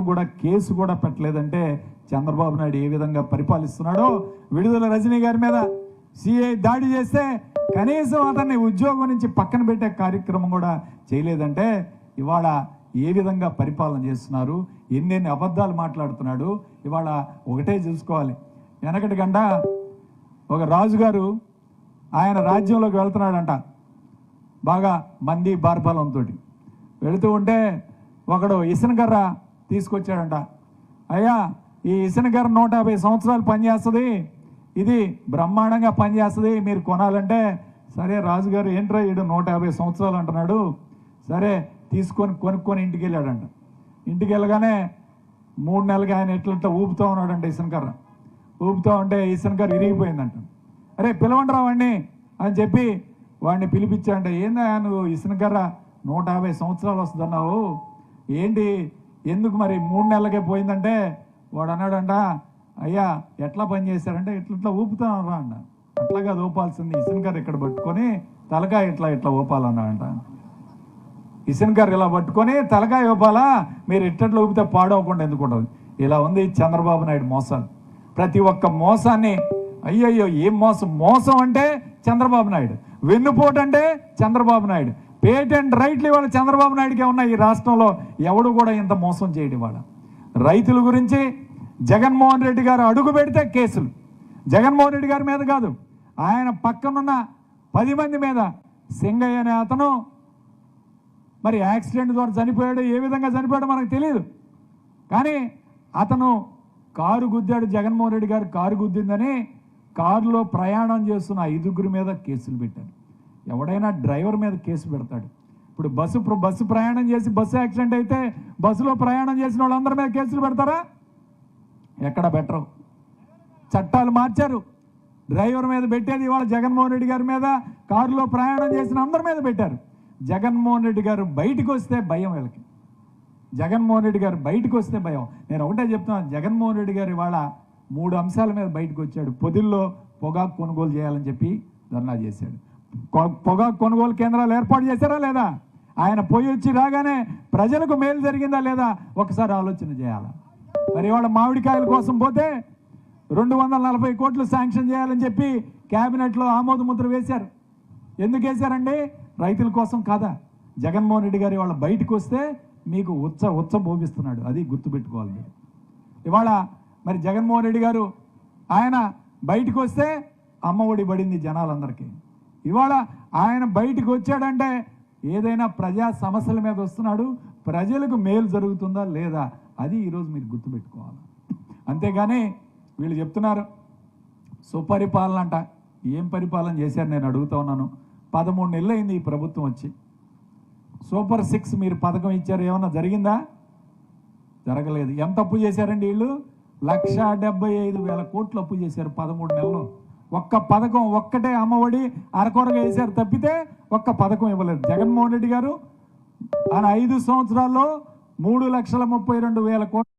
కూడా కేసు కూడా పెట్టలేదంటే చంద్రబాబు నాయుడు ఏ విధంగా పరిపాలిస్తున్నాడో విడుదల రజనీ గారి మీద సిఐ దాడి చేస్తే కనీసం అతన్ని ఉద్యోగం నుంచి పక్కన పెట్టే కార్యక్రమం కూడా చేయలేదంటే ఇవాళ ఏ విధంగా పరిపాలన చేస్తున్నారు? ఎన్నెన్ని అబద్ధాలు మాట్లాడుతున్నాడు? ఇవాళ ఒకటే చూసుకోవాలి. వెనకటి గంట ఒక రాజుగారు ఆయన రాజ్యంలోకి వెళ్తున్నాడంట. బాగా మంది బార్బలంతో వెళుతూ ఉంటే ఒకడు ఇసనకర్ర తీసుకొచ్చాడంట. అయ్యా ఈ ఇసనగర్ నూట యాభై సంవత్సరాలు పనిచేస్తుంది. ఇది బ్రహ్మాండంగా పనిచేస్తుంది. మీరు కొనాలంటే సరే రాజుగారు ఏంట్రా ఈడు నూట యాభై సంవత్సరాలు అంటున్నాడు. సరే తీసుకొని కొనుక్కొని ఇంటికి వెళ్ళాడంట ఇంటికి వెళ్ళగానే మూడు నెలలుగా ఆయన ఎట్లంటే ఊపుతూ ఉన్నాడంట ఇసనకర్ర ఊపుతూ ఉంటే ఇసనకర్ర ఇరిగిపోయిందంట అరే పిలవండి వాడిని అని చెప్పి వాడిని పిలిపించాడంట. ఏందా నువ్వు ఇసనకర్ర నూట యాభై సంవత్సరాలు వస్తుందన్నావు. ఏంటి ఎందుకు మరి మూడు నెలలకే పోయిందంటే వాడు అన్నాడంట అయ్యా ఎట్లా పని చేశారంటే ఇట్లా ఇట్లా ఊపుతాను రా అంట అట్లాగా ఊపాల్సింది. ఇసనకర్ర ఇక్కడ పట్టుకొని తలకాయ ఇట్లా ఇట్లా ఊపాలన్నాడంట. గారు ఇలా పట్టుకొని తలకాయ ఊపాలా? మీరు ఇట్టట్లు ఊపితే పాడవకుండా ఎందుకుంటుంది ఇలా ఉంది చంద్రబాబు నాయుడు మోసాలు ప్రతి ఒక్క మోసాన్ని అయ్యయ్యో ఏం మోసం? మోసం అంటే చంద్రబాబు నాయుడు. వెన్నుపోటు అంటే చంద్రబాబు నాయుడు. పేటెంట్ రైట్లు ఇవాళ చంద్రబాబు నాయుడుకే ఉన్న ఈ రాష్ట్రంలో ఎవడు కూడా ఇంత మోసం చేయడు ఇవాళ. రైతుల గురించి జగన్మోహన్ రెడ్డి గారు అడుగు పెడితే కేసులు. జగన్మోహన్ రెడ్డి గారి మీద కాదు ఆయన పక్కనున్న పది మంది మీద. సింగయ్య అనే అతను మరి యాక్సిడెంట్ ద్వారా చనిపోయాడు ఏ విధంగా చనిపోయాడో మనకు తెలియదు కానీ అతను కారు గుద్దాడు జగన్మోహన్ రెడ్డి గారు కారు గుద్దిందని కారులో ప్రయాణం చేస్తున్న ఐదుగురి మీద కేసులు పెట్టారు. ఎవడైనా డ్రైవర్ మీద కేసు పెడతాడు. ఇప్పుడు బస్సు బస్సు ప్రయాణం చేసి బస్సు యాక్సిడెంట్ అయితే బస్సులో ప్రయాణం చేసిన వాళ్ళందరి మీద కేసులు పెడతారా? ఎక్కడ బెటరు చట్టాలు మార్చారు. డ్రైవర్ మీద పెట్టేది ఇవాళ జగన్మోహన్ రెడ్డి గారి మీద కారులో ప్రయాణం చేసిన అందరి మీద పెట్టారు. జగన్మోహన్ రెడ్డి గారు బయటకు వస్తే భయం వీళ్ళకి. జగన్మోహన్ రెడ్డి గారు బయటకు వస్తే భయం. నేను ఒకటే చెప్తున్నాను జగన్మోహన్ రెడ్డి గారు ఇవాళ మూడు అంశాల మీద బయటకు వచ్చాడు. పొదిల్లో పొగాకు కొనుగోలు చేయాలని చెప్పి ధర్నా చేశాడు. పొగాకు కొనుగోలు కేంద్రాలు ఏర్పాటు చేశారా లేదా? ఆయన పోయి వచ్చి రాగానే ప్రజలకు మేలు జరిగిందా లేదా? ఒకసారి ఆలోచన చేయాలా? మరి ఇవాళ మామిడికాయల కోసం పోతే రెండు వందల నలభై కోట్లు శాంక్షన్ చేయాలని చెప్పి క్యాబినెట్లో ఆమోద ముద్ర వేశారు. ఎందుకు వేశారండి? రైతుల కోసం కాదా? జగన్మోహన్ రెడ్డి గారు ఇవాళ బయటకు వస్తే మీకు ఉచ్చ ఉచ్చ భోగిస్తున్నాడు. అది గుర్తుపెట్టుకోవాలి మీరు. ఇవాళ మరి జగన్మోహన్ రెడ్డి గారు ఆయన బయటకు వస్తే అమ్మ ఒడి పడింది జనాలందరికీ. ఇవాళ ఆయన బయటకు వచ్చాడంటే ఏదైనా ప్రజా సమస్యల మీద వస్తున్నాడు ప్రజలకు మేలు జరుగుతుందా లేదా అది ఈరోజు మీరు గుర్తుపెట్టుకోవాలి. అంతేగాని వీళ్ళు చెప్తున్నారు సుపరిపాలన అంట. ఏం పరిపాలన చేశారు నేను అడుగుతా ఉన్నాను. పదమూడు నెలలు అయింది ఈ ప్రభుత్వం వచ్చి. సూపర్ సిక్స్ మీరు పథకం ఇచ్చారు ఏమన్నా జరిగిందా? జరగలేదు. ఎంత అప్పు చేశారండి వీళ్ళు? లక్ష డెబ్బై ఐదు వేల కోట్లు అప్పు చేశారు పదమూడు నెలలు. ఒక్క పథకం ఒక్కటే అమ్మఒడి అరకొరగా వేశారు తప్పితే ఒక్క పథకం ఇవ్వలేదు. జగన్మోహన్ రెడ్డి గారు ఆయన ఐదు సంవత్సరాల్లో మూడు లక్షల ముప్పై రెండు వేల కోట్ల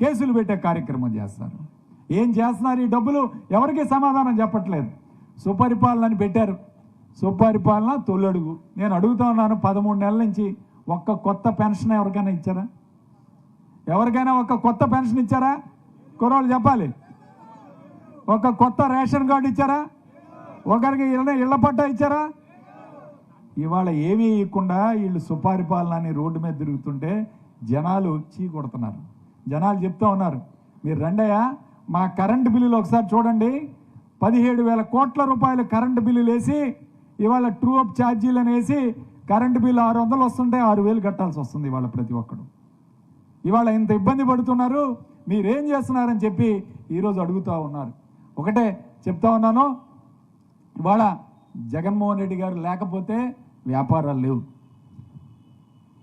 కేసులు పెట్టే కార్యక్రమం చేస్తారు. ఏం చేస్తున్నారు? ఈ డబ్బులు ఎవరికి సమాధానం చెప్పట్లేదు. సుపరిపాలన అని పెట్టారు. సుపరిపాలన తొలడుగు. నేను అడుగుతా ఉన్నాను పదమూడు నెలల నుంచి ఒక్క కొత్త పెన్షన్ ఎవరికైనా ఇచ్చారా? ఎవరికైనా ఒక కొత్త పెన్షన్ ఇచ్చారా? కుర్రోళ్ళు చెప్పాలి. ఒక కొత్త రేషన్ కార్డు ఇచ్చారా? ఒకరికి ఇళ్ళ ఇళ్ళ పట్టా ఇచ్చారా? ఇవాళ ఏమీ ఇవ్వకుండా వీళ్ళు సుపరిపాలన అని రోడ్డు మీద తిరుగుతుంటే జనాలు చీ కొడుతున్నారు. జనాలు చెప్తా ఉన్నారు. మీరు రెండయ్యా మా కరెంటు బిల్లులు ఒకసారి చూడండి. పదిహేడు వేల కోట్ల రూపాయలు కరెంటు బిల్లులు వేసి ఇవాళ ట్రూ అప్ ఛార్జీలు అనేసి కరెంటు బిల్లు ఆరు వందలు వస్తుంటే ఆరు వేలు కట్టాల్సి వస్తుంది ఇవాళ ప్రతి ఒక్కడు. ఇవాళ ఇంత ఇబ్బంది పడుతున్నారు మీరేం చేస్తున్నారని చెప్పి ఈరోజు అడుగుతూ ఉన్నారు. ఒకటే చెప్తా ఉన్నాను ఇవాళ జగన్మోహన్ రెడ్డి గారు లేకపోతే వ్యాపారాలు లేవు.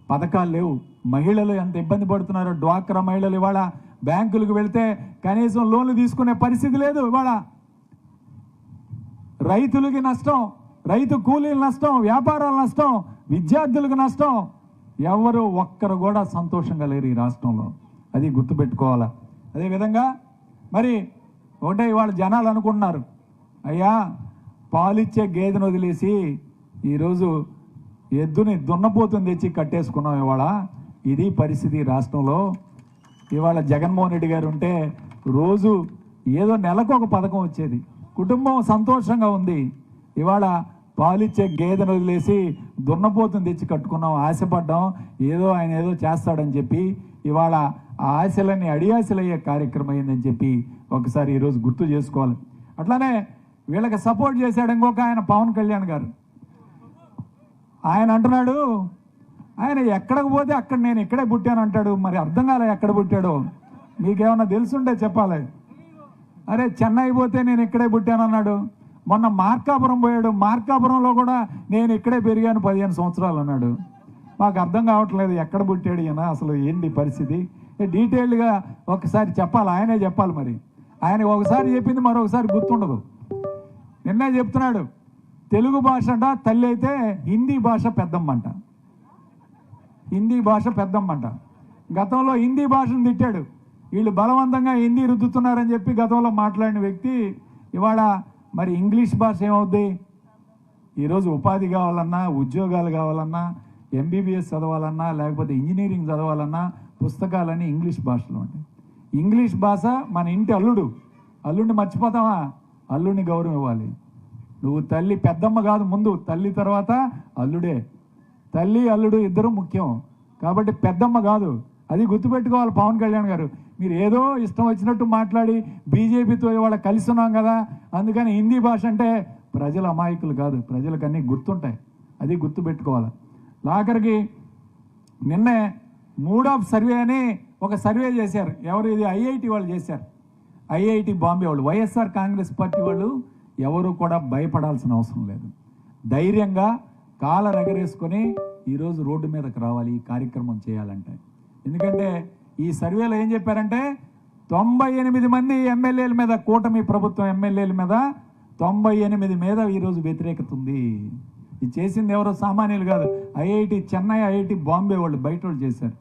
పథకాలు లేవు. మహిళలు ఎంత ఇబ్బంది పడుతున్నారో డ్వాక్రా మహిళలు ఇవాళ బ్యాంకులకు వెళ్తే కనీసం లోన్లు తీసుకునే పరిస్థితి లేదు ఇవాళ. రైతులకి నష్టం రైతు కూలీల నష్టం వ్యాపారాల నష్టం విద్యార్థులకు నష్టం ఎవరు ఒక్కరు కూడా సంతోషంగా లేరు ఈ రాష్ట్రంలో. అది గుర్తుపెట్టుకోవాలా? అదేవిధంగా మరి ఒకటే ఇవాళ జనాలు అనుకుంటున్నారు అయ్యా పాలిచ్చే గేదెను వదిలేసి ఈరోజు ఎద్దుని దున్నపోతుని తెచ్చి కట్టేసుకున్నాం ఇవాళ. ఇది పరిస్థితి రాష్ట్రంలో. ఇవాళ జగన్మోహన్ రెడ్డి గారు ఉంటే రోజు ఏదో నెలకు ఒక పథకం వచ్చేది. కుటుంబం సంతోషంగా ఉంది. ఇవాళ పాలిచ్చే గేదెను వదిలేసి దున్నపోతుని తెచ్చి కట్టుకున్నాం ఆశపడ్డాం ఏదో ఆయన ఏదో చేస్తాడని చెప్పి ఇవాళ ఆ ఆశలన్నీ అడియాశలయ్యే కార్యక్రమం అయిందని చెప్పి ఒకసారి ఈరోజు గుర్తు చేసుకోవాలి. అట్లానే వీళ్ళకి సపోర్ట్ చేశాడు ఇంకొక ఆయన పవన్ కళ్యాణ్ గారు. ఆయన అంటున్నాడు ఆయన ఎక్కడికి పోతే అక్కడ నేను ఇక్కడే పుట్టాను అంటాడు. మరి అర్థం కాలే ఎక్కడ పుట్టాడో. మీకేమన్నా తెలుసుంటే చెప్పాలి. అరే చెన్నై పోతే నేను ఇక్కడే పుట్టాను అన్నాడు మొన్న మార్కాపురం పోయాడు. మార్కాపురంలో కూడా నేను ఇక్కడే పెరిగాను పదిహేను సంవత్సరాలు అన్నాడు. మాకు అర్థం కావట్లేదు ఎక్కడ పుట్టాడు ఈయన అసలు ఏంటి పరిస్థితి? డీటెయిల్డ్గా ఒకసారి చెప్పాలి ఆయనే చెప్పాలి మరి. ఆయన ఒకసారి చెప్పింది మరొకసారి గుర్తుండదు. నిన్నే చెప్తున్నాడు తెలుగు భాష అంట తల్లి అయితే హిందీ భాష పెద్దమ్మంట హిందీ భాష పెద్దమ్మంట గతంలో హిందీ భాషను తిట్టాడు. వీళ్ళు బలవంతంగా హిందీ రుద్దుతున్నారని చెప్పి గతంలో మాట్లాడిన వ్యక్తి ఇవాళ మరి ఇంగ్లీష్ భాష ఏమవుద్ది? ఈరోజు ఉపాధి కావాలన్నా ఉద్యోగాలు కావాలన్నా ఎంబీబీఎస్ చదవాలన్నా లేకపోతే ఇంజనీరింగ్ చదవాలన్నా పుస్తకాలన్నీ ఇంగ్లీష్ భాషలో ఉంటాయి. ఇంగ్లీష్ భాష మన ఇంటి అల్లుడు. అల్లుడిని మర్చిపోతావా? అల్లుడిని గౌరవం ఇవ్వాలి. నువ్వు తల్లి పెద్దమ్మ కాదు ముందు తల్లి తర్వాత అల్లుడే. తల్లి అల్లుడు ఇద్దరు ముఖ్యం. కాబట్టి పెద్దమ్మ కాదు అది గుర్తుపెట్టుకోవాలి పవన్ కళ్యాణ్ గారు. మీరు ఏదో ఇష్టం వచ్చినట్టు మాట్లాడి బీజేపీతో ఇవాళ కలిసి ఉన్నాం కదా అందుకని హిందీ భాష అంటే ప్రజల అమాయకులు కాదు ప్రజలకు అన్నీ గుర్తుంటాయి. అది గుర్తుపెట్టుకోవాలి. లాఖరికి నిన్నే మూడ్ ఆఫ్ సర్వే అని ఒక సర్వే చేశారు. ఎవరు ఇది? ఐఐటి వాళ్ళు చేశారు. ఐఐటి బాంబే వాళ్ళు. వైఎస్ఆర్ కాంగ్రెస్ పార్టీ వాళ్ళు ఎవరు కూడా భయపడాల్సిన అవసరం లేదు. ధైర్యంగా కాల రగరేసుకొని ఈరోజు రోడ్డు మీదకి రావాలి ఈ కార్యక్రమం చేయాలంటే. ఎందుకంటే ఈ సర్వేలో ఏం చెప్పారంటే తొంభై ఎనిమిది మంది ఎమ్మెల్యేల మీద కూటమి ప్రభుత్వం ఎమ్మెల్యేల మీద తొంభై ఎనిమిది మీద ఈరోజు వ్యతిరేకత ఉంది. ఇది చేసింది ఎవరో సామాన్యులు కాదు. ఐఐటి చెన్నై ఐఐటి బాంబే వాళ్ళు బయట వాళ్ళు చేశారు.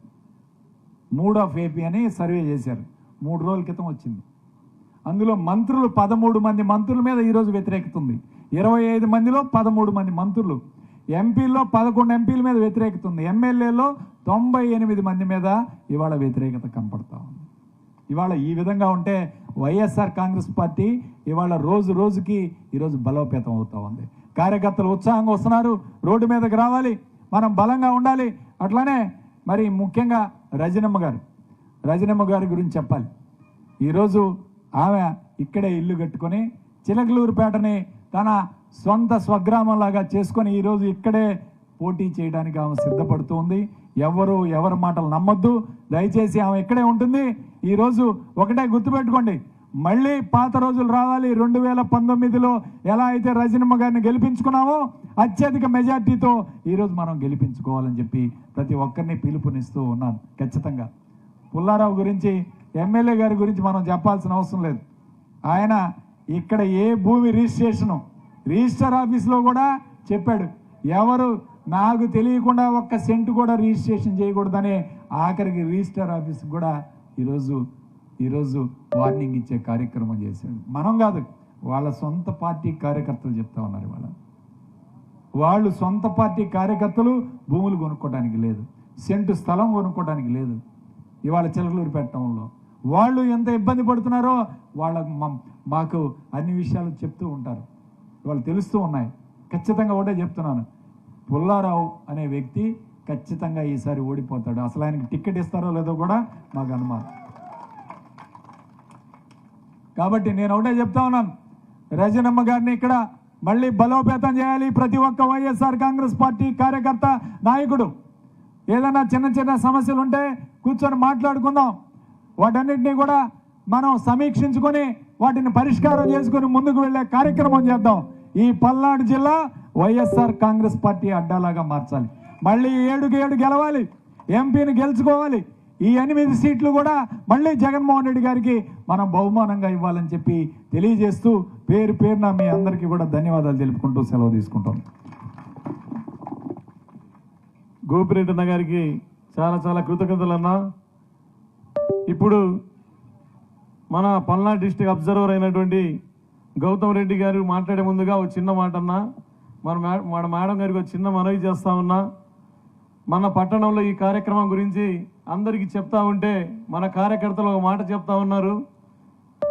మూడ్ ఆఫ్ ఏపీ అని సర్వే చేశారు. మూడు రోజుల క్రితం వచ్చింది. అందులో మంత్రులు పదమూడు మంది మంత్రుల మీద ఈరోజు వ్యతిరేకత ఉంది. ఇరవై ఐదు మందిలో పదమూడు మంది మంత్రులు ఎంపీల్లో పదకొండు ఎంపీల మీద వ్యతిరేకత ఉంది. ఎమ్మెల్యేలో తొంభై ఎనిమిది మంది మీద ఇవాళ వ్యతిరేకత కనపడతా ఉంది. ఇవాళ ఈ విధంగా ఉంటే వైఎస్ఆర్ కాంగ్రెస్ పార్టీ ఇవాళ రోజు రోజుకి ఈరోజు బలోపేతం అవుతా ఉంది. కార్యకర్తలు ఉత్సాహంగా వస్తున్నారు. రోడ్డు మీదకి రావాలి. మనం బలంగా ఉండాలి. అట్లానే మరి ముఖ్యంగా రజనమ్మ గారు. రజనమ్మ గారి గురించి చెప్పాలి. ఈరోజు ఆమె ఇక్కడే ఇల్లు కట్టుకొని చిలకలూరుపేటని తన సొంత స్వగ్రామంలాగా చేసుకొని ఈరోజు ఇక్కడే పోటీ చేయడానికి ఆమె సిద్ధపడుతూ ఉంది ఎవరు ఎవరి మాటలు నమ్మొద్దు. దయచేసి ఆమె ఇక్కడే ఉంటుంది. ఈరోజు ఒకటే గుర్తుపెట్టుకోండి. మళ్ళీ పాత రోజులు రావాలి. రెండు వేల పంతొమ్మిదిలో ఎలా అయితే రజనమ్మ గారిని గెలిపించుకున్నామో అత్యధిక మెజార్టీతో ఈరోజు మనం గెలిపించుకోవాలని చెప్పి ప్రతి ఒక్కరిని పిలుపునిస్తూ ఉన్నాను ఖచ్చితంగా. పుల్లారావు గురించి ఎమ్మెల్యే గారి గురించి మనం చెప్పాల్సిన అవసరం లేదు. ఆయన ఇక్కడ ఏ భూమి రిజిస్ట్రేషను రిజిస్టర్ ఆఫీస్లో కూడా చెప్పాడు. ఎవరు నాకు తెలియకుండా ఒక్క సెంటు కూడా రిజిస్ట్రేషన్ చేయకూడదని ఆఖరికి రిజిస్టర్ ఆఫీస్ కూడా ఈరోజు ఈరోజు వార్నింగ్ ఇచ్చే కార్యక్రమం చేశాడు. మనం కాదు వాళ్ళ సొంత పార్టీ కార్యకర్తలు చెప్తా ఉన్నారు ఇవాళ. వాళ్ళు సొంత పార్టీ కార్యకర్తలు భూములు కొనుక్కోవడానికి లేదు సెంటు స్థలం కొనుక్కోవడానికి లేదు ఇవాళ చిలకలూరు పెట్టడంలో వాళ్ళు ఎంత ఇబ్బంది పడుతున్నారో వాళ్ళ మాకు అన్ని విషయాలు చెప్తూ ఉంటారు. ఇవాళ తెలుస్తూ ఉన్నాయి. ఖచ్చితంగా ఒకటే చెప్తున్నాను. పుల్లారావు అనే వ్యక్తి ఖచ్చితంగా ఈసారి ఓడిపోతాడు. అసలు ఆయనకి టికెట్ ఇస్తారో లేదో కూడా మాకు అనుమానం. కాబట్టి నేను ఒకటే చెప్తా ఉన్నాను. రజనమ్మ గారిని ఇక్కడ మళ్ళీ బలోపేతం చేయాలి. ప్రతి ఒక్క వైఎస్ఆర్ కాంగ్రెస్ పార్టీ కార్యకర్త నాయకుడు. ఏదైనా చిన్న చిన్న సమస్యలు ఉంటే కూర్చొని మాట్లాడుకుందాం. వాటన్నిటినీ కూడా మనం సమీక్షించుకొని వాటిని పరిష్కారం చేసుకొని ముందుకు వెళ్ళే కార్యక్రమం చేద్దాం. ఈ పల్నాడు జిల్లా వైఎస్ఆర్ కాంగ్రెస్ పార్టీ అడ్డాలాగా మార్చాలి. మళ్ళీ ఏడుకి ఏడు గెలవాలి. ఎంపీని గెలుచుకోవాలి. ఈ ఎనిమిది సీట్లు కూడా మళ్ళీ జగన్మోహన్ రెడ్డి గారికి మనం బహుమానంగా ఇవ్వాలని చెప్పి తెలియజేస్తూ పేరు పేరున మీ అందరికీ కూడా ధన్యవాదాలు తెలుపుకుంటూ సెలవు తీసుకుంటాం. గోపిరెడ్డి గారికి చాలా చాలా కృతజ్ఞతలు అన్నా. ఇప్పుడు మన పల్నాడు డిస్టిక్ అబ్జర్వర్ అయినటువంటి గౌతమ్ రెడ్డి గారు మాట్లాడే ముందుగా ఒక చిన్న మాట అన్నా. మన మన మేడం గారికి ఒక చిన్న మనవి చేస్తా ఉన్నా. మన పట్టణంలో ఈ కార్యక్రమం గురించి అందరికీ చెప్తా ఉంటే మన కార్యకర్తలు ఒక మాట చెప్తా ఉన్నారు.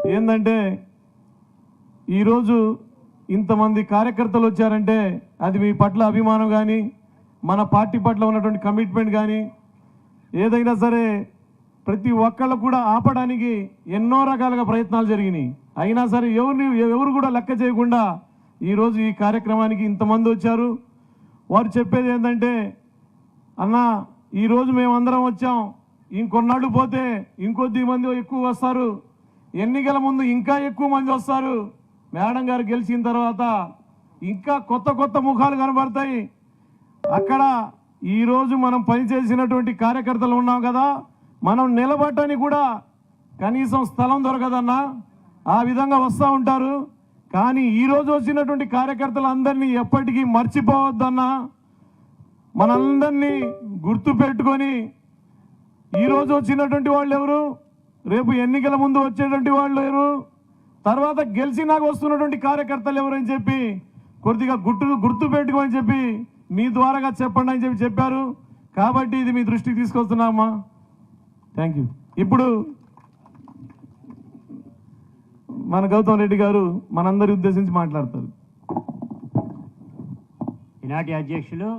ఏంటంటే ఈరోజు ఇంతమంది కార్యకర్తలు వచ్చారంటే అది మీ పట్ల అభిమానం కానీ మన పార్టీ పట్ల ఉన్నటువంటి కమిట్మెంట్ కానీ ఏదైనా సరే ప్రతి ఒక్కళ్ళు కూడా ఆపడానికి ఎన్నో రకాలుగా ప్రయత్నాలు జరిగినాయి. అయినా సరే ఎవరిని ఎవరు కూడా లెక్క చేయకుండా ఈరోజు ఈ కార్యక్రమానికి ఇంతమంది వచ్చారు. వారు చెప్పేది ఏంటంటే అన్న ఈరోజు మేమందరం వచ్చాం. ఇంకొన్నాళ్ళు పోతే ఇంకొద్ది మంది ఎక్కువ వస్తారు. ఎన్నికల ముందు ఇంకా ఎక్కువ మంది వస్తారు. మేడం గారు గెలిచిన తర్వాత ఇంకా కొత్త కొత్త ముఖాలు కనబడతాయి. అక్కడ ఈరోజు మనం పనిచేసినటువంటి కార్యకర్తలు ఉన్నాం కదా మనం నిలబడటానికి కూడా కనీసం స్థలం దొరకదన్నా ఆ విధంగా వస్తూ ఉంటారు. కానీ ఈరోజు వచ్చినటువంటి కార్యకర్తలు అందరినీ ఎప్పటికీ మర్చిపోవద్దన్నా. మనందరినీ గుర్తు పెట్టుకొని ఈరోజు వచ్చినటువంటి వాళ్ళు ఎవరు? రేపు ఎన్నికల ముందు వచ్చేటువంటి వాళ్ళు ఎవరు? తర్వాత గెలిచినాక వస్తున్నటువంటి కార్యకర్తలు ఎవరు అని చెప్పి కొద్దిగా గుర్తు గుర్తు పెట్టుకోమని చెప్పి మీ ద్వారాగా చెప్పండి అని చెప్పి చెప్పారు. కాబట్టి ఇది మీ దృష్టికి తీసుకొస్తున్నామా? థ్యాంక్ యూ ఇప్పుడు మన గౌతమ్ రెడ్డి గారు మనందరి ఉద్దేశించి మాట్లాడతారు. ఈనాటి అధ్యక్షులు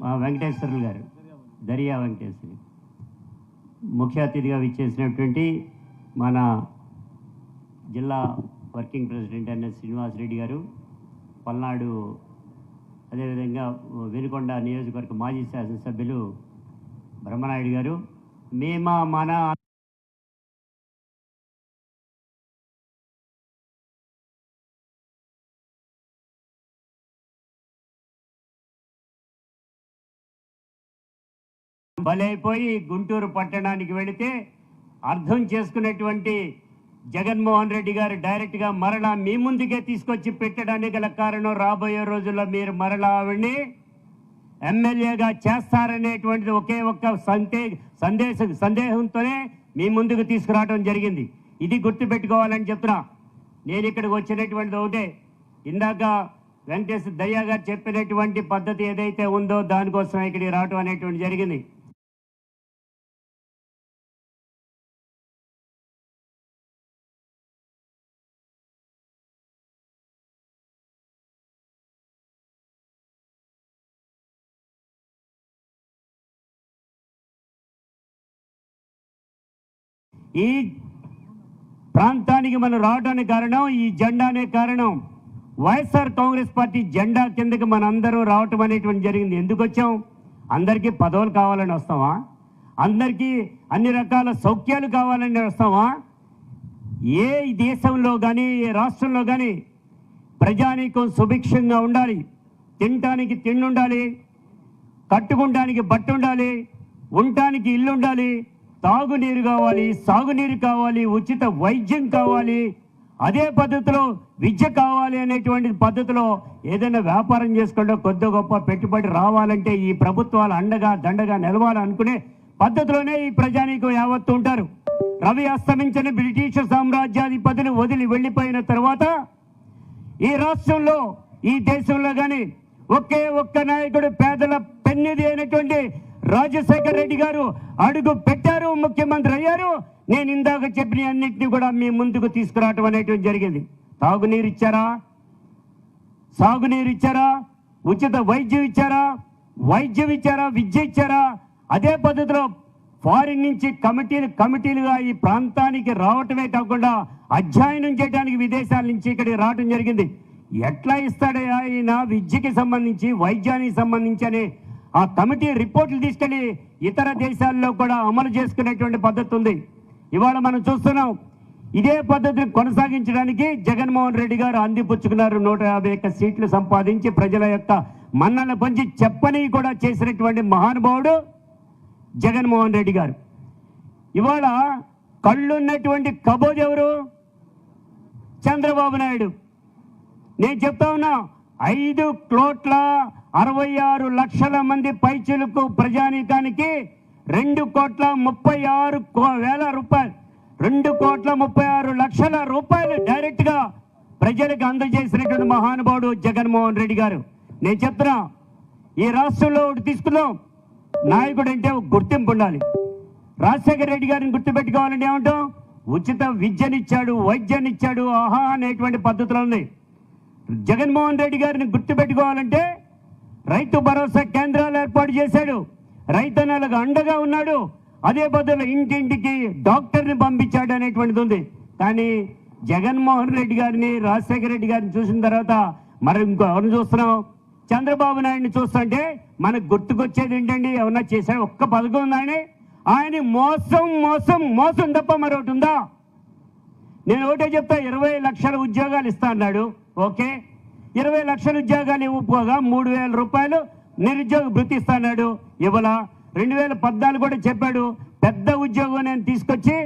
మా వెంకటేశ్వరులు గారు దరియా వెంకటేశ్వరి ముఖ్య అతిథిగా విచ్చేసినటువంటి మన జిల్లా వర్కింగ్ ప్రెసిడెంట్ ఎన్ఎస్ శ్రీనివాసరెడ్డి గారు పల్నాడు అదేవిధంగా వెనుకొండ నియోజకవర్గ మాజీ శాసనసభ్యులు బ్రహ్మనాయుడు గారు మేమా మన బలైపోయి గుంటూరు పట్టణానికి వెళితే అర్థం చేసుకున్నటువంటి జగన్మోహన్ రెడ్డి గారు డైరెక్ట్గా మరలా మీ ముందుకే తీసుకొచ్చి పెట్టడానికి గల కారణం రాబోయే రోజుల్లో మీరు మరలా ఆవిడ్ని ఎమ్మెల్యేగా చేస్తారనేటువంటిది ఒకే ఒక్క సంతే సందేశ సందేహంతోనే మీ ముందుకు తీసుకురావడం జరిగింది. ఇది గుర్తుపెట్టుకోవాలని చెప్తున్నా. నేను ఇక్కడికి వచ్చినటువంటిది ఒకటే. ఇందాక వెంకటేశ్వర దయ్యా గారు చెప్పినటువంటి పద్ధతి ఏదైతే ఉందో దానికోసం ఇక్కడికి రావడం అనేటువంటి జరిగింది. ఈ ప్రాంతానికి మనం రావడానికి కారణం ఈ జెండానే కారణం. వైఎస్ఆర్ కాంగ్రెస్ పార్టీ జెండా కిందకి మన అందరూ రావటం అనేటువంటి జరిగింది. ఎందుకు వచ్చాం? అందరికీ పదవులు కావాలని వస్తామా? అందరికీ అన్ని రకాల సౌఖ్యాలు కావాలని వస్తామా? ఏ దేశంలో కానీ ఏ రాష్ట్రంలో కానీ ప్రజానీకం సుభిక్షంగా ఉండాలి. తినటానికి తిండి ఉండాలి కట్టుకుంటానికి బట్ట ఉండాలి ఉండటానికి ఇల్లు ఉండాలి తాగునీరు కావాలి సాగునీరు కావాలి ఉచిత వైద్యం కావాలి అదే పద్ధతిలో విద్య కావాలి అనేటువంటి పద్ధతిలో ఏదైనా వ్యాపారం చేసుకుంటే కొద్ది గొప్ప పెట్టుబడి రావాలంటే ఈ ప్రభుత్వాలు అండగా దండగా నిలవాలనుకునే పద్ధతిలోనే ఈ ప్రజానీకం యావత్తు ఉంటారు. రవి అస్తమించిన బ్రిటిష్ సామ్రాజ్యాధిపతిని వదిలి వెళ్ళిపోయిన తర్వాత ఈ రాష్ట్రంలో ఈ దేశంలో కానీ ఒకే ఒక్క నాయకుడు పేదల పెన్నిది అయినటువంటి రాజశేఖర్ రెడ్డి గారు అడుగు పెట్టారు ముఖ్యమంత్రి అయ్యారు. నేను ఇందాక చెప్పిన అన్నింటినీ కూడా మీ ముందుకు తీసుకురావటం అనేటువంటి జరిగింది. తాగునీరు ఇచ్చారా? సాగునీరు ఇచ్చారా? ఉచిత వైద్యం ఇచ్చారా? వైద్యం ఇచ్చారా? విద్య ఇచ్చారా? అదే పద్ధతిలో ఫారిన్ నుంచి కమిటీలు కమిటీలుగా ఈ ప్రాంతానికి రావటమే కాకుండా అధ్యయనం చేయడానికి విదేశాల నుంచి ఇక్కడికి రావటం జరిగింది. ఎట్లా ఇస్తాడే ఆయన విద్యకి సంబంధించి వైద్యానికి సంబంధించి అనే ఆ కమిటీ రిపోర్ట్లు తీసుకెళ్ళి ఇతర దేశాల్లో కూడా అమలు చేసుకునేటువంటి పద్ధతి ఉంది. ఇవాళ మనం చూస్తున్నాం ఇదే పద్ధతిని కొనసాగించడానికి జగన్మోహన్ రెడ్డి గారు అందిపుచ్చుకున్నారు. నూట యాభై ఒక్క సీట్లు సంపాదించి ప్రజల యొక్క మన్నలను పొంచి చెప్పని కూడా చేసినటువంటి మహానుభావుడు జగన్మోహన్ రెడ్డి గారు. ఇవాళ కళ్ళున్నటువంటి కబోజ్ ఎవరు? చంద్రబాబు నాయుడు. నేను చెప్తా ఉన్నా ఐదు కోట్ల అరవై ఆరు లక్షల మంది పైచులకు ప్రజానీకానికి రెండు కోట్ల ముప్పై ఆరు కో- వేల రూపాయలు. రెండు కోట్ల ముప్పై ఆరు లక్షల రూపాయలు డైరెక్ట్గా ప్రజలకు అందజేసినటువంటి మహానుభావుడు జగన్మోహన్ రెడ్డి గారు. నేను చెప్తున్నా ఈ రాష్ట్రంలో ఒకటి తీసుకుందాం. నాయకుడు అంటే గుర్తింపు ఉండాలి. రాజశేఖర రెడ్డి గారిని గుర్తుపెట్టుకోవాలంటే ఏమంటాం? ఉచిత విద్యనిచ్చాడు వైద్యాన్నిచ్చాడు ఆహా అనేటువంటి పద్ధతులు ఉన్నాయి. జగన్మోహన్ రెడ్డి గారిని గుర్తుపెట్టుకోవాలంటే రైతు భరోసా కేంద్రాలు ఏర్పాటు చేశాడు. రైతన్నలకు అండగా ఉన్నాడు. అదే బదులు ఇంటింటికి డాక్టర్ని పంపించాడు అనేటువంటిది ఉంది. కానీ జగన్మోహన్ రెడ్డి గారిని రాజశేఖర రెడ్డి గారిని చూసిన తర్వాత మరి ఇంకో చూస్తున్నాం చంద్రబాబు నాయుడిని చూస్తుంటే మనకు గుర్తుకొచ్చేది ఏంటండి? ఏమన్నా చేశాడు? ఒక్క పథకం ఉందని ఆయన ఆయన మోసం మోసం మోసం తప్ప మరొకటి ఉందా? నేను ఒకటే చెప్తా ఇరవై లక్షల ఉద్యోగాలు ఇస్తా అన్నాడు. ఓకే? ఇరవై లక్షల ఉద్యోగాలు ఇవ్వకపోగా మూడు వేల రూపాయలు నిరుద్యోగ భృతి ఇస్తాడు ఇవ్వాల? రెండు వేల పద్నాలుగు కూడా చెప్పాడు. పెద్ద ఉద్యోగం నేను తీసుకొచ్చి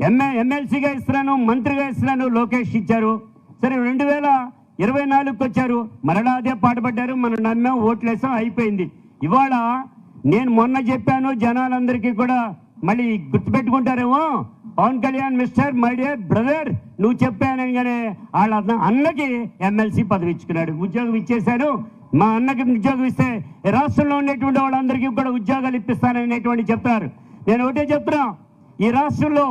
ఎంఏ ఎమ్మెల్సీగా ఇస్తున్నాను మంత్రిగా ఇస్తున్నాను లోకేష్ ఇచ్చారు. సరే రెండు వేల ఇరవై నాలుగుకి వచ్చారు. మరలా అదే పాటుపడ్డారు మనం నమ్మాం ఓట్లేసాం అయిపోయింది. ఇవాళ నేను మొన్న చెప్పాను జనాలందరికీ కూడా మళ్ళీ గుర్తుపెట్టుకుంటారేమో? Pawan Kalyan mister my dear brother నువ్వు చెప్పానగానే వాళ్ళ అన్నకి ఎమ్మెల్సీ పదవి ఇచ్చుకున్నాడు ఉద్యోగం ఇచ్చేశాడు. మా అన్నకి ఉద్యోగం ఇస్తే ఈ రాష్ట్రంలో ఉండేటువంటి వాళ్ళందరికీ కూడా ఉద్యోగాలు ఇప్పిస్తాననేటువంటి చెప్తారు. నేను ఒకటే చెప్తున్నా ఈ రాష్ట్రంలో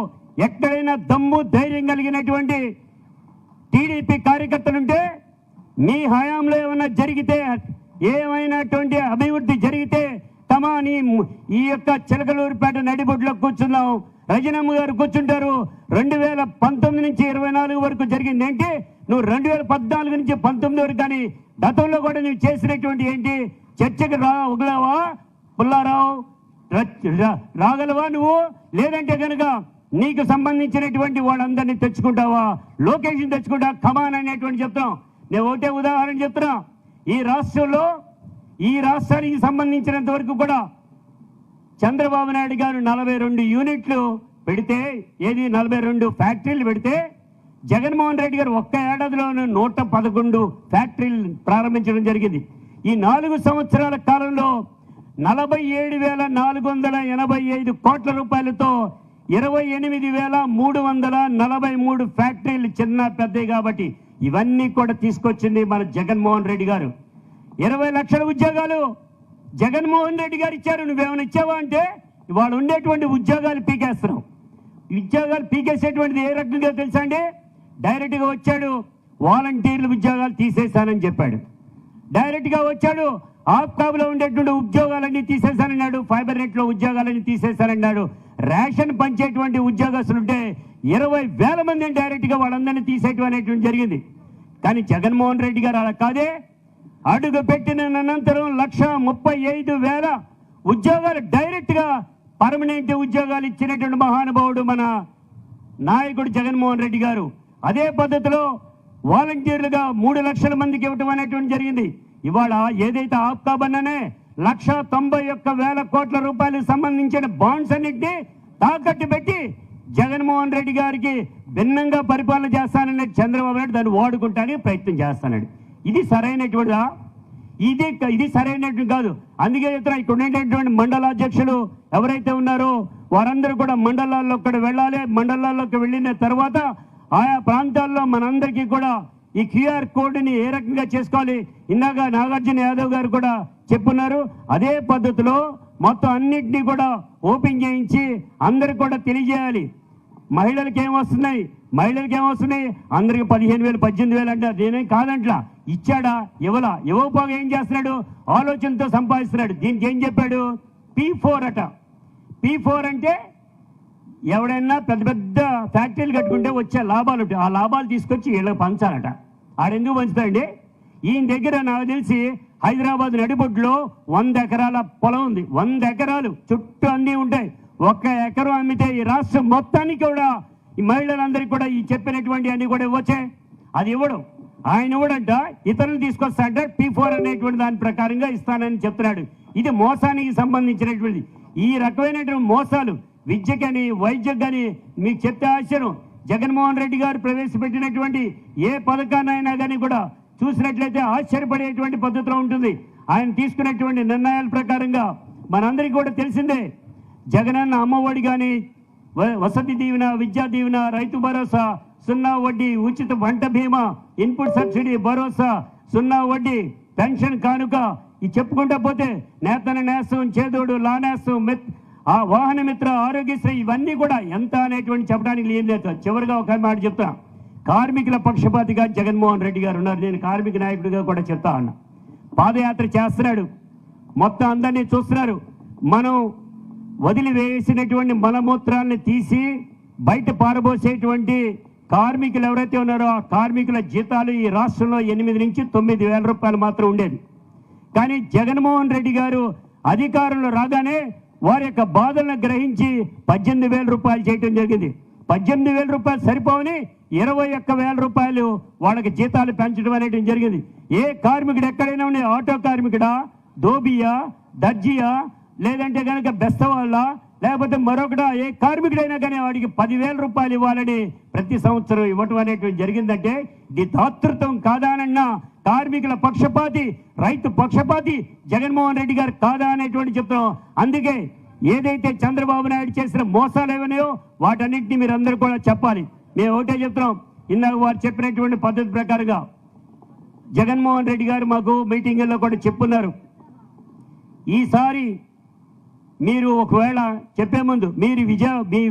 ఎక్కడైనా దమ్ము ధైర్యం కలిగినటువంటి టీడీపీ కార్యకర్తలుంటే మీ హయాంలో ఏమైనా జరిగితే ఏమైనటువంటి అభివృద్ధి జరిగితే తమాని ఈ యొక్క చిలకలూరుపేట నడిబొడ్లో కూర్చున్నాం. రజనమ్మ గారు కూర్చుంటారు. రెండు వేల పంతొమ్మిది నుంచి ఇరవై నాలుగు వరకు జరిగింది ఏంటి? నువ్వు రెండు వేల పద్నాలుగు నుంచి పంతొమ్మిది వరకు కానీ గతంలో కూడా నువ్వు చేసినటువంటి ఏంటి? చర్చకు రా ఉగలవా పుల్లారావు రాగలవా నువ్వు? లేదంటే కనుక నీకు సంబంధించినటువంటి వాళ్ళందరినీ తెచ్చుకుంటావా? లొకేషన్ తెచ్చుకుంటా కమాన్ అనేటువంటి చెప్తాం. నేను ఒకటే ఉదాహరణ చెప్తున్నా. ఈ రాష్ట్రంలో ఈ రాష్ట్రానికి సంబంధించినంత వరకు కూడా చంద్రబాబు నాయుడు గారు నలభై రెండు యూనిట్లు పెడితే ఏది నలభై రెండు ఫ్యాక్టరీలు పెడితే జగన్మోహన్ రెడ్డి గారు ఒక్క ఏడాదిలోనే నూట పదకొండు ఫ్యాక్టరీలు ప్రారంభించడం జరిగింది. ఈ నాలుగు సంవత్సరాల కాలంలో నలభై ఏడు వేల నాలుగు వందల ఎనభై ఐదు కోట్ల రూపాయలతో ఇరవై ఎనిమిది వేల మూడు వందల నలభై మూడు ఫ్యాక్టరీలు చిన్న పెద్దవి కాబట్టి ఇవన్నీ కూడా తీసుకొచ్చింది మన జగన్మోహన్ రెడ్డి గారు. ఇరవై లక్షల ఉద్యోగాలు జగన్మోహన్ రెడ్డి గారు ఇచ్చారు. నువ్వేమైనా ఇచ్చావా అంటే వాళ్ళు ఉండేటువంటి ఉద్యోగాలు పీకేస్తున్నావు ఉద్యోగాలు పీకేసేటువంటిది ఏ రకంగా తెలుసా అండి డైరెక్ట్గా వచ్చాడు వాలంటీర్ల ఉద్యోగాలు తీసేశానని చెప్పాడు. డైరెక్ట్గా వచ్చాడు ఆప్కాబ్లో ఉండేటువంటి ఉద్యోగాలన్నీ తీసేశానన్నాడు ఫైబర్ నెట్లో ఉద్యోగాలన్నీ తీసేశానన్నాడు. రేషన్ పంచేటువంటి ఉద్యోగస్తులు ఉంటే ఇరవై వేల మందిని డైరెక్ట్గా వాళ్ళందరినీ తీసేయటం అనేటువంటి జరిగింది. కానీ జగన్మోహన్ రెడ్డి గారు అలా కాదే. అడుగు పెట్టిన అనంతరం లక్ష ముప్పై ఐదు వేల ఉద్యోగాలు డైరెక్ట్గా పర్మనెంట్ ఉద్యోగాలు ఇచ్చినటువంటి మహానుభావుడు మన నాయకుడు జగన్మోహన్ రెడ్డి గారు. అదే పద్ధతిలో వాలంటీర్లుగా మూడు లక్షల మందికి ఇవ్వటం అనేటువంటి జరిగింది. ఇవాళ ఏదైతే ఆప్కాబన్ననే లక్ష తొంభై ఒక్క వేల కోట్ల రూపాయలకు సంబంధించిన బాండ్స్ అన్నింటినీ తాకట్టు పెట్టి జగన్మోహన్ రెడ్డి గారికి భిన్నంగా పరిపాలన చేస్తానని చంద్రబాబు నాయుడు. దాన్ని వాడుకుంటానికి ప్రయత్నం చేస్తానండి ఇది సరైనటువంటిదా? ఇది ఇది సరైనటువంటి కాదు. అందుకే చెప్తున్నా ఇక్కడ ఉండేటటువంటి మండల అధ్యక్షులు ఎవరైతే ఉన్నారో వారందరూ కూడా మండలాల్లో కూడా వెళ్ళాలి. మండలాల్లోకి వెళ్ళిన తర్వాత ఆయా ప్రాంతాల్లో మనందరికీ కూడా ఈ క్యూఆర్ కోడ్ని ఏ రకంగా చేసుకోవాలి? ఇందాక నాగార్జున యాదవ్ గారు కూడా చెప్పున్నారు అదే పద్ధతిలో మొత్తం అన్నింటినీ కూడా ఓపెన్ చేయించి అందరికి కూడా తెలియజేయాలి. మహిళలకి ఏం వస్తున్నాయి? మహిళలకి ఏమొస్తున్నాయి అందరికి పదిహేను వేలు పద్దెనిమిది వేలు అంటే నేనేం కాదంట్లా. ఇచ్చాడా? ఇవ్వలా. ఇవ్వకపోగా ఏం చేస్తున్నాడు? ఆలోచనతో సంపాదిస్తున్నాడు. దీనికి ఏం చెప్పాడు? పీ ఫోర్ అట. పీ ఫోర్ అంటే ఎవడైనా పెద్ద పెద్ద ఫ్యాక్టరీలు కట్టుకుంటే వచ్చే లాభాలు ఉంటాయి. ఆ లాభాలు తీసుకొచ్చి వీళ్ళకి పంచాలట. ఆడెందుకు పంచుతాడండి? ఈయన దగ్గర నాకు తెలిసి హైదరాబాద్ నడిబొడ్లో వంద ఎకరాల పొలం ఉంది. వంద ఎకరాలు. చుట్టూ అన్నీ ఉంటాయి. ఒక్క ఎకరం అమ్మితే ఈ రాష్ట్రం మొత్తానికి కూడా ఈ మహిళలందరికీ కూడా ఈ చెప్పినటువంటి అన్ని కూడా ఇవ్వచ్చే. అది ఇవ్వడం. ఆయన ఇవ్వడంట ఇతరులు తీసుకొస్తా అంటే పీ ఫోర్ అనేటువంటి దాని ప్రకారంగా ఇస్తానని చెప్తున్నాడు. ఇది మోసానికి సంబంధించినటువంటి ఈ రకమైనటువంటి మోసాలు విద్యకని వైద్యం కానీ మీకు చెప్తే ఆశ్చర్యం. జగన్మోహన్ రెడ్డి గారు ప్రవేశపెట్టినటువంటి ఏ పథకాన్నైనా కానీ కూడా చూసినట్లయితే ఆశ్చర్యపడేటువంటి పద్ధతిలో ఉంటుంది. ఆయన తీసుకున్నటువంటి నిర్ణయాల ప్రకారంగా మనందరికీ కూడా తెలిసిందే. జగనన్న అమ్మఒడి కానీ వసతి దీవెన విద్యా దీవెన రైతు భరోసా సున్నా వడ్డీ ఉచిత పంట బీమా ఇన్పుట్ సబ్సిడీ భరోసా సున్నా వడ్డీ పెన్షన్ కానుక ఇది చెప్పుకుంటా పోతే నేతన నేసం చేదోడు లానేసం మిత్ ఆ వాహన మిత్ర ఆరోగ్యశ్రీ ఇవన్నీ కూడా ఎంత అనేటువంటి చెప్పడానికి ఏం లేదు. చివరిగా ఒక మాట చెప్తా. కార్మికుల పక్షపాతిగా జగన్మోహన్ రెడ్డి గారు ఉన్నారు. నేను కార్మిక నాయకుడిగా కూడా చెప్తా ఉన్నా. పాదయాత్ర చేస్తున్నాడు. మొత్తం అందరినీ చూస్తున్నారు. మనం వదిలివేసినటువంటి మలమూత్రాలను తీసి బయట పారబోసేటువంటి కార్మికులు ఎవరైతే ఉన్నారో ఆ కార్మికుల జీతాలు ఈ రాష్ట్రంలో ఎనిమిది నుంచి తొమ్మిది వేల రూపాయలు మాత్రం ఉండేది కానీ జగన్మోహన్ రెడ్డి గారు అధికారంలో రాగానే వారి యొక్క బాధలను గ్రహించి పద్దెనిమిది వేల రూపాయలు చేయటం జరిగింది. పద్దెనిమిది వేల రూపాయలు సరిపోవని ఇరవై ఒక్క వేల రూపాయలు వాళ్ళకి జీతాలు పెంచడం అనేది జరిగింది. ఏ కార్మికుడు ఎక్కడైనా ఉండే ఆటో కార్మికుడా దోబియా దర్జీయా లేదంటే కనుక బెస్తవాళ్ళ లేకపోతే మరొకట ఏ కార్మికుడైనా కానీ వాడికి పదివేల రూపాయలు ఇవ్వాలని ప్రతి సంవత్సరం ఇవ్వటం అనేటువంటి జరిగిందంటే ఇది దాతృత్వం కాదానన్నా కార్మికుల పక్షపాతి రైతు పక్షపాతి జగన్మోహన్ రెడ్డి గారు కాదా అనేటువంటి చెప్తున్నాం. అందుకే ఏదైతే చంద్రబాబు నాయుడు చేసిన మోసాలు ఏమన్నాయో వాటన్నింటినీ మీరు అందరూ కూడా చెప్పాలి. మేము ఒకటే చెప్తున్నాం. ఇందాక వారు చెప్పినటువంటి పద్ధతి ప్రకారంగా జగన్మోహన్ రెడ్డి గారు మాకు మీటింగుల్లో కూడా చెప్పున్నారు. ఈసారి మీరు ఒకవేళ చెప్పే ముందు మీరు విజయ మీ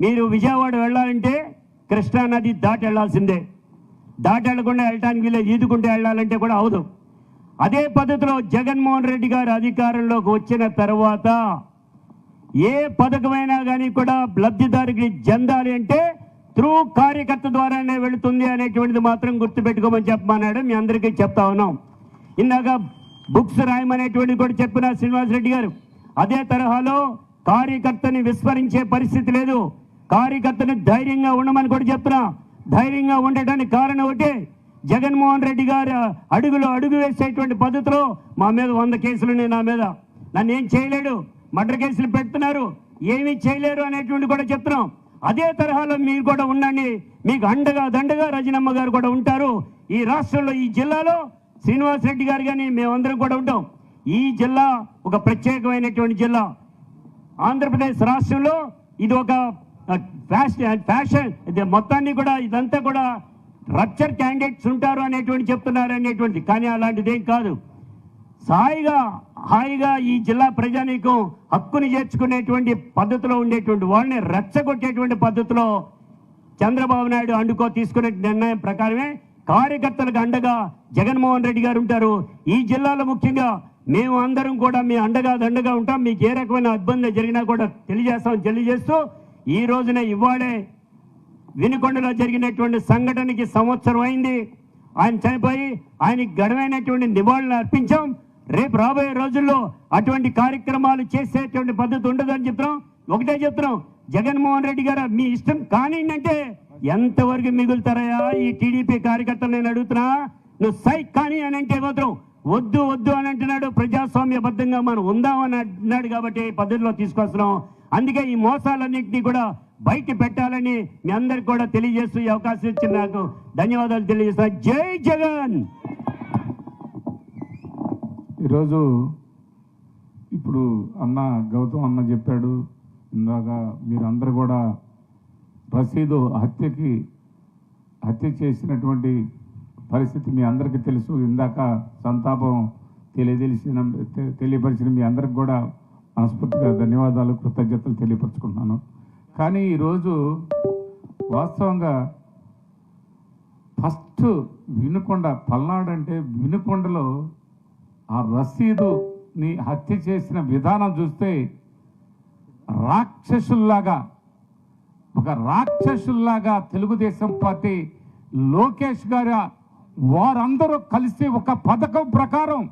మీరు విజయవాడ వెళ్ళాలంటే కృష్ణా నది దాటి వెళ్ళాల్సిందే. దాటి వెళ్ళకుండా వెళ్ళటానికి వీళ్ళు ఈదుకుంటే వెళ్ళాలంటే కూడా అవదు. అదే పద్ధతిలో జగన్మోహన్ రెడ్డి గారు అధికారంలోకి వచ్చిన తర్వాత ఏ పథకమైనా కానీ కూడా లబ్ధిదారికి చెందాలి అంటే త్రూ కార్యకర్త ద్వారానే వెళుతుంది అనేటువంటిది మాత్రం గుర్తుపెట్టుకోమని చెప్పమన్నాడు మీ అందరికీ చెప్తా ఉన్నాం. ఇందాక బుక్స్ రాయమనేటువంటిది కూడా చెప్పిన శ్రీనివాసరెడ్డి గారు. అదే తరహాలో కార్యకర్తని విస్మరించే పరిస్థితి లేదు. కార్యకర్తని ధైర్యంగా ఉండమని కూడా చెప్తున్నా. ధైర్యంగా ఉండటానికి కారణం ఒకటి జగన్మోహన్ రెడ్డి గారు అడుగులో అడుగు వేసేటువంటి పద్ధతిలో మా మీద వంద కేసులు ఉన్నాయి నా మీద. నన్ను ఏం చేయలేడు మర్డర్ కేసులు పెడుతున్నారు ఏమీ చేయలేరు అనేటువంటి కూడా చెప్తున్నాం. అదే తరహాలో మీరు కూడా ఉండండి. మీకు అండగా దండగా రజనమ్మ గారు కూడా ఉంటారు. ఈ రాష్ట్రంలో ఈ జిల్లాలో శ్రీనివాస్ రెడ్డి గారు కానీ మేమందరం కూడా ఉంటాం. ఈ జిల్లా ఒక ప్రత్యేకమైనటువంటి జిల్లా. ఆంధ్రప్రదేశ్ రాష్ట్రంలో ఇది ఒక ఫ్యాషన్ ఫ్యాషన్ ఇది మొత్తాన్ని కూడా ఇదంతా కూడా రప్చర్ క్యాండిడేట్స్ ఉంటారు అనేటువంటి చెప్తున్నారు అనేటువంటి కానీ అలాంటిదేం కాదు. సాయిగా హాయిగా ఈ జిల్లా ప్రజానీకం హక్కుని చేర్చుకునేటువంటి పద్ధతిలో ఉండేటువంటి వాళ్ళని రెచ్చగొట్టేటువంటి పద్ధతిలో చంద్రబాబు నాయుడు అండుకో తీసుకునే నిర్ణయం ప్రకారమే కార్యకర్తలకు అండగా జగన్మోహన్ రెడ్డి గారు ఉంటారు. ఈ జిల్లాలో ముఖ్యంగా మేము అందరం కూడా మీ అండగా దండగా ఉంటాం. మీకు ఏ రకమైన ఇబ్బంది జరిగినా కూడా తెలియజేస్తాం తెలియజేస్తూ ఈ రోజున ఇవాళే వినుకొండలో జరిగినటువంటి సంఘటనకి సంవత్సరం అయింది. ఆయన చనిపోయి ఆయనకి గడవైనటువంటి నివాళులు అర్పించాం. రేపు రాబోయే రోజుల్లో అటువంటి కార్యక్రమాలు చేసేటువంటి పద్ధతి ఉండదని చెప్తున్నాం. ఒకటే చెప్తున్నాం. జగన్మోహన్ రెడ్డి గారు మీ ఇష్టం కానీ అంటే ఎంతవరకు మిగులుతారయ్యా ఈ టీడీపీ కార్యకర్తలు? నేను అడుగుతున్నా నువ్వు సై కానీ అని అంటే మాత్రం వద్దు వద్దు అని అంటున్నాడు ప్రజాస్వామ్యబద్ధంగా మనం ఉందామని అంటున్నాడు కాబట్టి పద్ధతిలో తీసుకొస్తున్నాం. అందుకే ఈ మోసాలన్నింటినీ కూడా బయట పెట్టాలని మీ అందరికి కూడా తెలియజేస్తూ ఈ అవకాశం ఇచ్చిన నాకు ధన్యవాదాలు తెలియజేస్తా జై జగన్! ఈరోజు ఇప్పుడు అన్న గౌతమ్ అన్న చెప్పాడు. ఇందాక మీరందరూ కూడా రసీదు హత్యకి హత్య చేసినటువంటి పరిస్థితి మీ అందరికీ తెలుసు. ఇందాక సంతాపం తెలియజేసిన తెలియపరిచిన మీ అందరికి కూడా మనస్ఫూర్తిగా ధన్యవాదాలు కృతజ్ఞతలు తెలియపరుచుకుంటున్నాను. కానీ ఈరోజు వాస్తవంగా ఫస్ట్ వినుకొండ పల్నాడు అంటే వినుకొండలో ఆ రసీదుని హత్య చేసిన విధానం చూస్తే రాక్షసుల్లాగా ఒక రాక్షసుల్లాగా తెలుగుదేశం పార్టీ లోకేష్ గారు వారందరూ కలిసి ఒక పథకం ప్రకారం